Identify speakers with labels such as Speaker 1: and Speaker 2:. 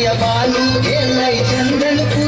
Speaker 1: மாய பாலு எல்லை சந்திரனுக்கு